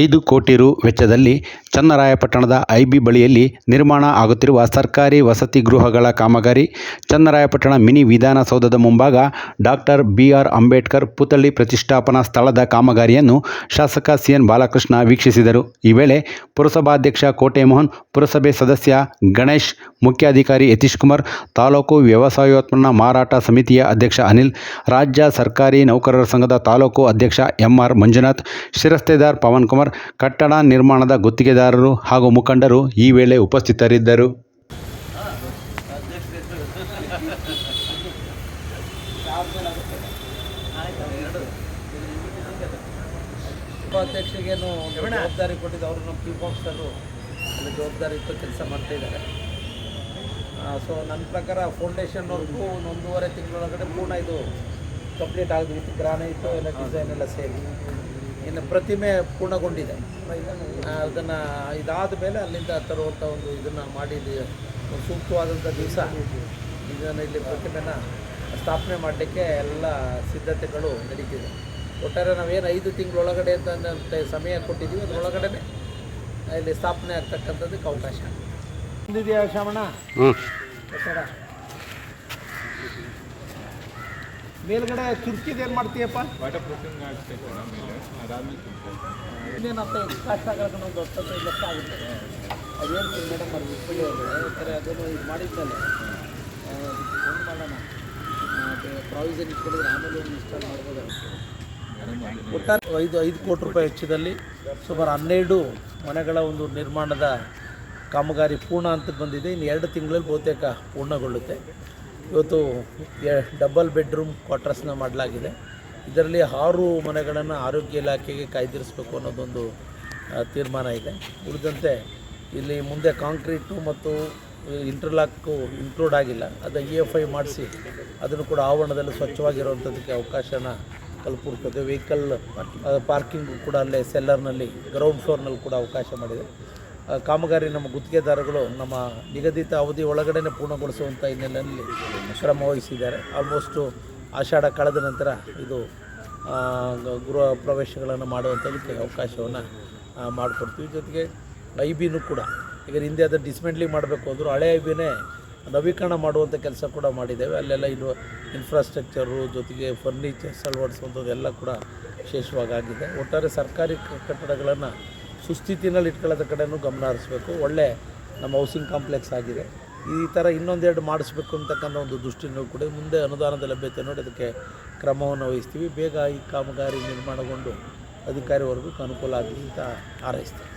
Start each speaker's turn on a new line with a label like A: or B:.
A: ಐದು ಕೋಟಿ ರು ವೆಚ್ಚದಲ್ಲಿ ಚನ್ನರಾಯಪಟ್ಟಣದ ಐಬಿ ಬಳಿಯಲ್ಲಿ ನಿರ್ಮಾಣ ಆಗುತ್ತಿರುವ ಸರ್ಕಾರಿ ವಸತಿ ಗೃಹಗಳ ಕಾಮಗಾರಿ, ಚನ್ನರಾಯಪಟ್ಟಣ ಮಿನಿ ವಿಧಾನಸೌಧದ ಮುಂಭಾಗ ಡಾಕ್ಟರ್ ಬಿಆರ್ ಅಂಬೇಡ್ಕರ್ ಪುತ್ಥಳಿ ಪ್ರತಿಷ್ಠಾಪನಾ ಸ್ಥಳದ ಕಾಮಗಾರಿಯನ್ನು ಶಾಸಕ ಸಿಎನ್ ಬಾಲಕೃಷ್ಣ ವೀಕ್ಷಿಸಿದರು. ಈ ವೇಳೆ ಪುರಸಭಾಧ್ಯಕ್ಷ ಕೋಟೆ ಮೋಹನ್ ಪುರಸಭೆ ಸದಸ್ಯ ಗಣೇಶ್, ಮುಖ್ಯಾಧಿಕಾರಿ ಯತೀಶ್ ಕುಮಾರ್ ತಾಲೂಕು ವ್ಯವಸಾಯೋತ್ಪನ್ನ ಮಾರಾಟ ಸಮಿತಿಯ ಅಧ್ಯಕ್ಷ ಅನಿಲ್, ರಾಜ್ಯ ಸರ್ಕಾರಿ ನೌಕರರ ಸಂಘದ ತಾಲೂಕು ಅಧ್ಯಕ್ಷ ಎಂಆರ್ ಮಂಜುನಾಥ್, ಶಿರಸ್ತೆದಾರ್ ಪವನ್ ಕಟ್ಟಡ ನಿರ್ಮಾಣದ ಗುತ್ತಿಗೆದಾರರು ಹಾಗೂ ಮುಖಂಡರು ಈ ವೇಳೆ ಉಪಸ್ಥಿತರಿದ್ದರು.
B: ಉಪಾಧ್ಯಕ್ಷರಿಗೇನು ಜವಾಬ್ದಾರಿ ಕೊಟ್ಟಿದ್ದು ಅವರು ನಮ್ಮ ಬಾಕ್ಸಲ್ಲೂ ಅಲ್ಲಿ ಜವಾಬ್ದಾರಿ ಇತ್ತು ಕೆಲಸ ಮಾಡ್ತಾಯಿದ್ದಾರೆ ಸೊ ನನ್ನ ಪ್ರಕಾರ ಫೌಂಡೇಶನ್ ವರ್ಕು ಒಂದು ಒಂದೂವರೆ ತಿಂಗಳೊಳಗಡೆ ಪೂರ್ಣ ಇದು ಕಂಪ್ಲೀಟ್ ಆಗಿದೆ. ವಿತ್ ಗ್ರಾನೈಟು ಎಲ್ಲ ಡಿಸೈನ್ ಎಲ್ಲ ಸೇರಿ. ಇನ್ನು ಪ್ರತಿಮೆ ಪೂರ್ಣಗೊಂಡಿದೆ. ಅದನ್ನು ಇದಾದ ಮೇಲೆ ಅಲ್ಲಿಂದ ತರುವಂಥ ಒಂದು ಇದನ್ನು ಮಾಡಿ ಒಂದು ಸೂಕ್ತವಾದಂಥ ದಿವಸ. ಇದನ್ನು ಇಲ್ಲಿ ಪ್ರತಿಮೆನ ಸ್ಥಾಪನೆ ಮಾಡಲಿಕ್ಕೆ ಎಲ್ಲ ಸಿದ್ಧತೆಗಳು ನಡೀತಿದೆ. ಒಟ್ಟಾರೆ ನಾವೇನು ಐದು ತಿಂಗಳೊಳಗಡೆ ಅಂತ ಅಂತ ಸಮಯ ಕೊಟ್ಟಿದ್ದೀವಿ. ಅದರೊಳಗಡೆ ಇಲ್ಲಿ ಸ್ಥಾಪನೆ ಆಗ್ತಕ್ಕಂಥದ್ದಕ್ಕೆ ಅವಕಾಶ. ಬಂದಿದೆಯಾ ಶ್ರವಣ ಕಟ್ಟಡ ಮೇಲ್ಗಡೆ ಚುರ್ಕಿದ ಏನು ಮಾಡ್ತೀಯಪ್ಪ? ಇನ್ನೇನಪ್ಪ ಕಷ್ಟ ಒಂದು ಆಗುತ್ತೆ. ಅದೇನು ಮೇಡಮ್ ಅದು ಬಿಟ್ಬಿಡಿ ಅವರು ಯಾಕಂದರೆ ಅದನ್ನು ಇದು ಮಾಡಿದ್ಮೇಲೆ ಫೋನ್ ಮಾಡೋಣ. ಪ್ರಾವಿಷನ್ ಇಟ್ಕೊಂಡಿದ್ರೆ ಆಮೇಲೆ ಒಂದು ಇನ್ಸ್ಟಾಲ್ ಮಾಡ್ಬೋದು? ಒಟ್ಟಾರೆ ಐದು ಐದು ಕೋಟಿ ರೂಪಾಯಿ ವೆಚ್ಚದಲ್ಲಿ ಸುಮಾರು ಹನ್ನೆರಡು ಮನೆಗಳ ಒಂದು ನಿರ್ಮಾಣದ ಕಾಮಗಾರಿ ಪೂರ್ಣ ಅಂತ ಬಂದಿದೆ. ಇನ್ನು ಎರಡು ತಿಂಗಳಲ್ಲಿ ಬಹುತೇಕ ಪೂರ್ಣಗೊಳ್ಳುತ್ತೆ. ಇವತ್ತು ಡಬಲ್ ಬೆಡ್ರೂಮ್ ಕ್ವಾರ್ಟರ್ಸ್ನ ಮಾಡಲಾಗಿದೆ. ಇದರಲ್ಲಿ ಆರು ಮನೆಗಳನ್ನು ಆರೋಗ್ಯ ಇಲಾಖೆಗೆ ಕಾಯ್ದಿರಿಸಬೇಕು ಅನ್ನೋದೊಂದು ತೀರ್ಮಾನ ಇದೆ. ಉಳಿದಂತೆ ಇಲ್ಲಿ ಮುಂದೆ ಕಾಂಕ್ರೀಟು ಮತ್ತು ಇಂಟರ್ಲಾಕು ಇನ್ಕ್ಲೂಡ್ ಆಗಿಲ್ಲ. ಅದು ಇ ಎಫ್ ಐ ಮಾಡಿಸಿ ಅದನ್ನು ಕೂಡ ಆವರಣದಲ್ಲಿ ಸ್ವಚ್ಛವಾಗಿರುವಂಥದ್ದಕ್ಕೆ ಅವಕಾಶನ ಕಲ್ಪಿರ್ತದೆ ವೆಹಿಕಲ್ ಪಾರ್ಕಿಂಗು ಕೂಡ ಅಲ್ಲೇ ಸೆಲ್ಲರ್ನಲ್ಲಿ ಗ್ರೌಂಡ್ ಫ್ಲೋರ್ನಲ್ಲಿ ಕೂಡ ಅವಕಾಶ ಮಾಡಿದೆ. ಕಾಮಗಾರಿ ನಮ್ಮ ಗುತ್ತಿಗೆದಾರಗಳು ನಮ್ಮ ನಿಗದಿತ ಅವಧಿ ಒಳಗಡೆ ಪೂರ್ಣಗೊಳಿಸುವಂಥ ಹಿನ್ನೆಲೆಯಲ್ಲಿ ಶ್ರಮ ವಹಿಸಿದ್ದಾರೆ ಆಲ್ಮೋಸ್ಟು ಆಷಾಢ ಕಳೆದ ನಂತರ ಇದು ಗೃಹ ಪ್ರವೇಶಗಳನ್ನು ಮಾಡುವಂಥದಕ್ಕೆ ಅವಕಾಶವನ್ನು ಮಾಡಿಕೊಡ್ತೀವಿ. ಜೊತೆಗೆ ಐ ಬಿನೂ ಕೂಡ, ಈಗ ಹಿಂದೆ ಅದು ಡಿಸ್ಮೆಂಟ್ಲಿಂಗ್ ಮಾಡಬೇಕು ಅಂದರೂ ಹಳೆ ಐ ಬಿನೇ ನವೀಕರಣ ಮಾಡುವಂಥ ಕೆಲಸ ಕೂಡ ಮಾಡಿದ್ದೇವೆ. ಅಲ್ಲೆಲ್ಲ ಇದು ಇನ್ಫ್ರಾಸ್ಟ್ರಕ್ಚರು ಜೊತೆಗೆ ಫರ್ನಿಚರ್ಸ್ ಅಳವಡಿಸುವಂಥದ್ದೆಲ್ಲ ಕೂಡ ವಿಶೇಷವಾಗಿ ಆಗಿದೆ. ಒಟ್ಟಾರೆ ಸರ್ಕಾರಿ ಕಟ್ಟಡಗಳನ್ನು ಸುಸ್ಥಿತಿನಲ್ಲಿ ಇಟ್ಕೊಳ್ಳೋದ ಕಡೆನೂ ಗಮನ ಹರಿಸ್ಬೇಕು. ಒಳ್ಳೆ ನಮ್ಮ ಹೌಸಿಂಗ್ ಕಾಂಪ್ಲೆಕ್ಸ್ ಆಗಿದೆ. ಈ ಥರ ಇನ್ನೊಂದೆರಡು ಮಾಡಿಸ್ಬೇಕು ಅಂತಕ್ಕಂಥ ಒಂದು ದೃಷ್ಟಿನೂ ಕೂಡ ಮುಂದೆ ಅನುದಾನದ ಲಭ್ಯತೆ ನೋಡಿ ಅದಕ್ಕೆ ಕ್ರಮವನ್ನು ವಹಿಸ್ತೀವಿ. ಬೇಗ ಈ ಕಾಮಗಾರಿ ನಿರ್ಮಾಣಗೊಂಡು ಅಧಿಕಾರಿ ವರ್ಗಕ್ಕೆ ಅನುಕೂಲ ಆಗಲಿ ಅಂತ ಹಾರೈಸ್ತೀವಿ.